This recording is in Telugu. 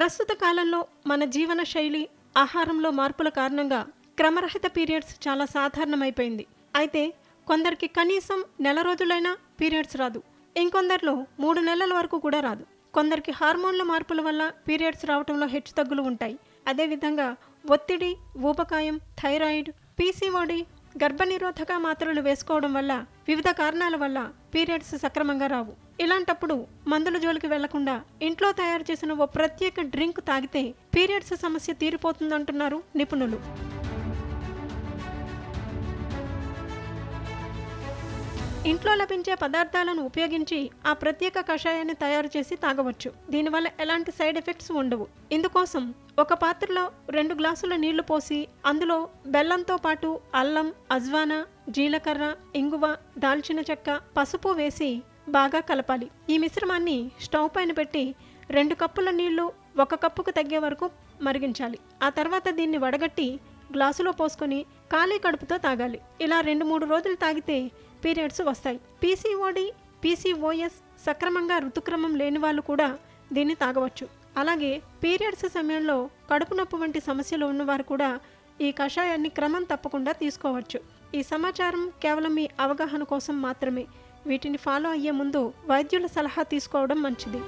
ప్రస్తుత కాలంలో మన జీవన శైలి ఆహారంలో మార్పుల కారణంగా క్రమరహిత పీరియడ్స్ చాలా సాధారణమైపోయింది. అయితే కొందరికి కనీసం నెల రోజులైనా పీరియడ్స్ రాదు. ఇంకొందరిలో మూడు నెలల వరకు కూడా రాదు. కొందరికి హార్మోన్ల మార్పుల వల్ల పీరియడ్స్ రావడంలో హెచ్చుతగ్గులు ఉంటాయి. అదేవిధంగా ఒత్తిడి ఊబకాయం థైరాయిడ్ పీసీఓడి గర్భనిరోధక మాత్రలు వేసుకోవడం వల్ల వివిధ కారణాల వల్ల పీరియడ్స్ సక్రమంగా రావు. ఇలాంటప్పుడు మందుల జోలికి వెళ్ళకుండా ఇంట్లో తయారు చేసిన ఓ ప్రత్యేక డ్రింక్ తాగితే పీరియడ్స్ సమస్య తీరిపోతుందంటున్నారు నిపుణులు. ఇంట్లో లభించే పదార్థాలను ఉపయోగించి ఆ ప్రత్యేక కషాయాన్ని తయారు చేసి తాగవచ్చు. దీనివల్ల ఎలాంటి సైడ్ ఎఫెక్ట్స్ ఉండవు. ఇందుకోసం ఒక పాత్రలో రెండు గ్లాసుల నీళ్ళు పోసి అందులో బెల్లంతో పాటు అల్లం అజ్వానా జీలకర్ర ఇంగువ దాల్చిన చెక్క పసుపు వేసి బాగా కలపాలి. ఈ మిశ్రమాన్ని స్టవ్ పైన పెట్టి రెండు కప్పుల నీళ్ళు ఒక కప్పుకు తగ్గే వరకు మరిగించాలి. ఆ తర్వాత దీన్ని వడగట్టి గ్లాసులో పోసుకొని ఖాళీ కడుపుతో తాగాలి. ఇలా రెండు మూడు రోజులు తాగితే పీరియడ్స్ వస్తాయి. పీసీఓడి పీసీఓఎస్ సక్రమంగా ఋతుక్రమం లేని వాళ్ళు కూడా దీన్ని తాగవచ్చు. అలాగే పీరియడ్స్ సమయంలో కడుపు నొప్పి వంటి సమస్యలు ఉన్నవారు కూడా ఈ కషాయాన్ని క్రమం తప్పకుండా తీసుకోవచ్చు. ఈ సమాచారం కేవలం మీ అవగాహన కోసం మాత్రమే. వీటిని ఫాలో అయ్యే ముందు వైద్యుల సలహా తీసుకోవడం మంచిది.